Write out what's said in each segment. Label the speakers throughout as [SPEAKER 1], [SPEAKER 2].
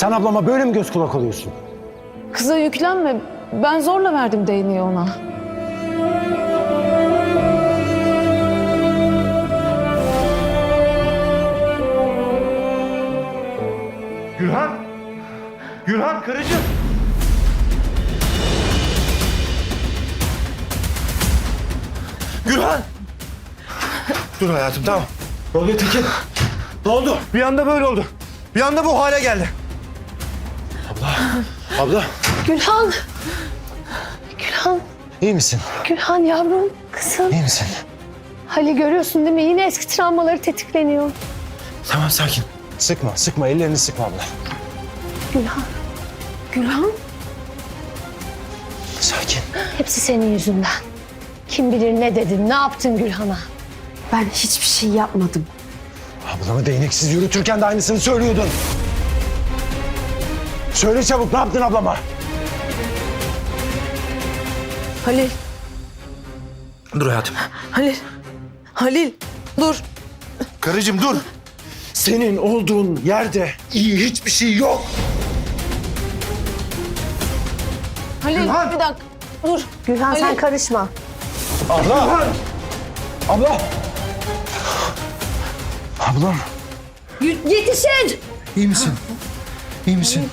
[SPEAKER 1] Sen ablama böyle mi göz kulak oluyorsun?
[SPEAKER 2] Kıza yüklenme. Ben zorla verdim değneği ona.
[SPEAKER 3] Gülhan! Gülhan karıcığım! Gülhan! Dur hayatım tamam. Ne oluyor Tekin? Ne oldu? Bir anda böyle oldu. Bir anda bu hale geldi. Abla, abla
[SPEAKER 4] Gülhan. Gülhan.
[SPEAKER 1] İyi misin?
[SPEAKER 4] Gülhan yavrum. Kızım.
[SPEAKER 1] İyi misin?
[SPEAKER 4] Halil görüyorsun değil mi? Yine eski travmaları tetikleniyor.
[SPEAKER 1] Tamam sakin. Sıkma, sıkma. Ellerini sıkma abla.
[SPEAKER 4] Gülhan. Gülhan.
[SPEAKER 1] Sakin.
[SPEAKER 4] Hepsi senin yüzünden. Kim bilir ne dedin, ne yaptın Gülhan'a?
[SPEAKER 5] Ben hiçbir şey yapmadım.
[SPEAKER 1] Ablamı değneksiz yürütürken de aynısını söylüyordun. Söyle çabuk ne yaptın ablama?
[SPEAKER 2] Halil,
[SPEAKER 3] Dur hayatım.
[SPEAKER 2] Halil. Halil, dur.
[SPEAKER 3] Karıcığım dur.
[SPEAKER 1] Senin olduğun yerde iyi hiçbir şey yok.
[SPEAKER 2] Halil
[SPEAKER 3] Gülhan!
[SPEAKER 2] bir dakika. Dur.
[SPEAKER 4] Gülhan sen
[SPEAKER 2] Halil.
[SPEAKER 4] karışma.
[SPEAKER 1] Abla! Abla! Ablam.
[SPEAKER 4] Yetişin!
[SPEAKER 1] İyi misin? İyi misin?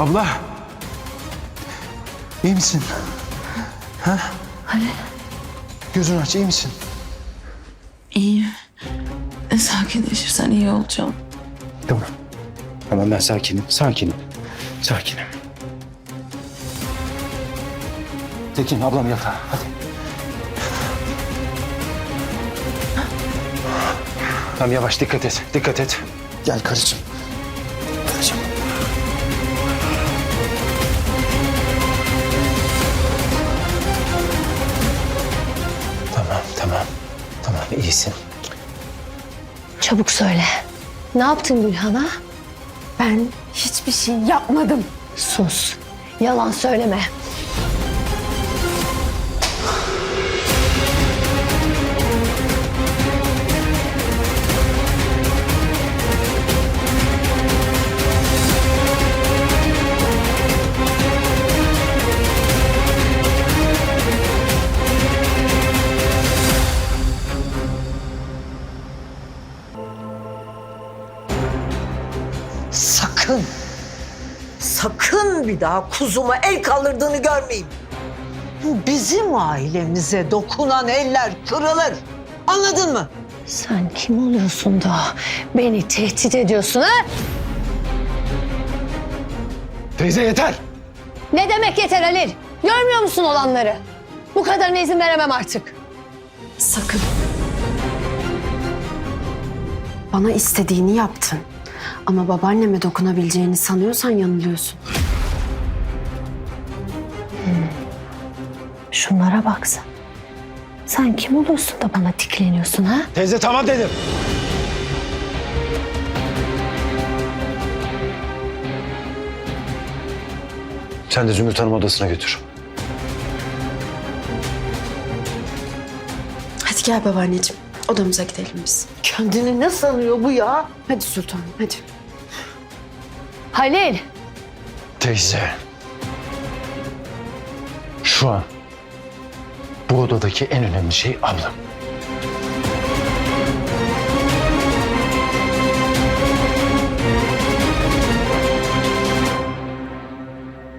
[SPEAKER 1] Abla. İyi misin? Ha? Gözünü aç, iyi misin?
[SPEAKER 6] İyiyim. Sakinleşirsen iyi olacağım.
[SPEAKER 1] Tamam. Tamam ben sakinim, sakinim. Sakinim. Tekin ablam yatağa, hadi. Tamam yavaş dikkat et, dikkat et. Gel. Karıcığım. İyisin.
[SPEAKER 4] Çabuk söyle. Ne yaptın Gülhan'a?
[SPEAKER 5] Ben hiçbir şey yapmadım.
[SPEAKER 4] Sus. Yalan söyleme.
[SPEAKER 7] Sakın bir daha kuzuma el kaldırdığını görmeyeyim. Bizim ailemize dokunan eller kırılır. Anladın mı?
[SPEAKER 4] Sen kim oluyorsun da beni tehdit ediyorsun ha?
[SPEAKER 1] Teyze yeter.
[SPEAKER 4] Ne demek yeter Halil? Görmüyor musun olanları? Bu kadarına izin veremem artık.
[SPEAKER 5] Sakın. Bana istediğini yaptın. Ama babaanneme dokunabileceğini sanıyorsan yanılıyorsun.
[SPEAKER 4] Şunlara baksa. Sen kim oluyorsun da bana dikleniyorsun ha?
[SPEAKER 1] Teyze tamam dedim. Sen de Zümrüt Hanım odasına götür.
[SPEAKER 5] Hadi gel babaanneciğim. Odamıza gidelim biz.
[SPEAKER 7] Kendini ne sanıyor bu ya?
[SPEAKER 5] Hadi sultanım hadi.
[SPEAKER 4] Halil,
[SPEAKER 1] Teyze. Şu an bu odadaki en önemli şey ablam.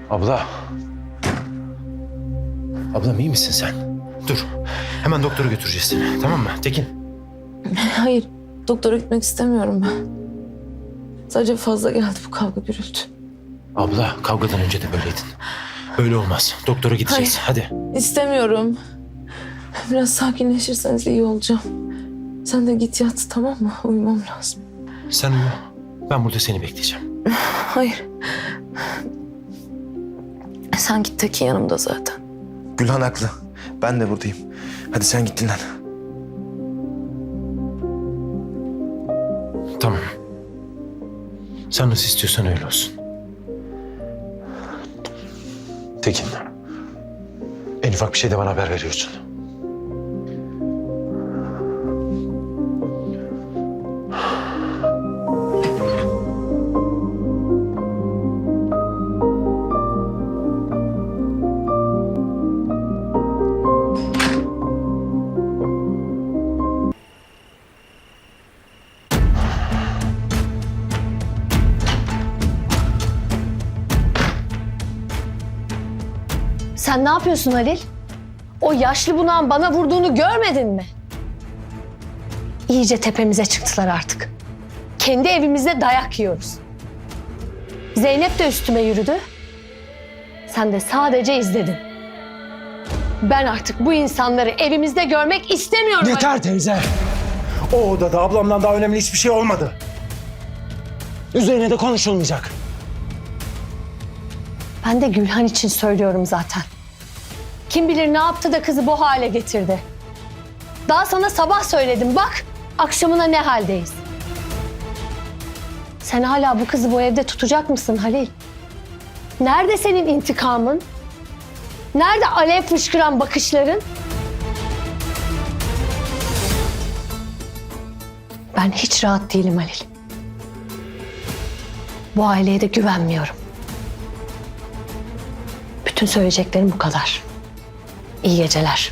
[SPEAKER 1] Abla. Ablam iyi misin sen?
[SPEAKER 3] Dur. Hemen doktora götüreceğiz seni. Tamam mı? Tekin.
[SPEAKER 6] Hayır, doktora gitmek istemiyorum ben. Sadece fazla geldi bu kavga gürültü.
[SPEAKER 3] Abla kavgadan önce de böyleydin. Böyle olmaz. Doktora gideceğiz. Hadi.
[SPEAKER 6] İstemiyorum. Biraz sakinleşirseniz iyi olacağım. Sen de git yat tamam mı? Uyumam lazım.
[SPEAKER 3] Sen uyu. Ben burada seni bekleyeceğim.
[SPEAKER 6] Hayır. Sen git Tekin yanımda zaten.
[SPEAKER 8] Gülhan haklı. Ben de buradayım. Hadi sen git dinlen.
[SPEAKER 3] Tamam. Sen nasıl istiyorsan öyle olsun.
[SPEAKER 1] Tekin. En ufak bir şeyde bana haber veriyorsun.
[SPEAKER 4] Sen ne yapıyorsun Halil? O yaşlı bunağın bana vurduğunu görmedin mi? İyice tepemize çıktılar artık. Kendi evimizde dayak yiyoruz. Zeynep de üstüme yürüdü. Sen de sadece izledin. Ben artık bu insanları evimizde görmek istemiyorum.
[SPEAKER 1] Yeter teyze.
[SPEAKER 3] O odada ablamdan daha önemli hiçbir şey olmadı.
[SPEAKER 1] Üzerine de konuşulmayacak.
[SPEAKER 4] Ben de Gülhan için söylüyorum zaten. Kim bilir ne yaptı da kızı bu hale getirdi. Daha sana sabah söyledim bak akşamına ne haldeyiz. Sen hala bu kızı bu evde tutacak mısın Halil? Nerede senin intikamın? Nerede alev fışkıran bakışların? Ben hiç rahat değilim Halil. Bu aileye de güvenmiyorum. Bütün söyleyeceklerim bu kadar. İyi geceler.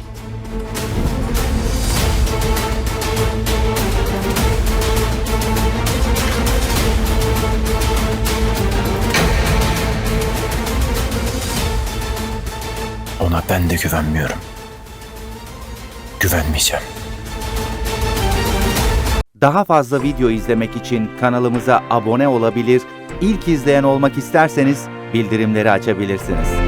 [SPEAKER 8] Ona ben de güvenmiyorum. Güvenmeyeceğim.
[SPEAKER 9] Daha fazla video izlemek için kanalımıza abone olabilir, ilk izleyen olmak isterseniz bildirimleri açabilirsiniz.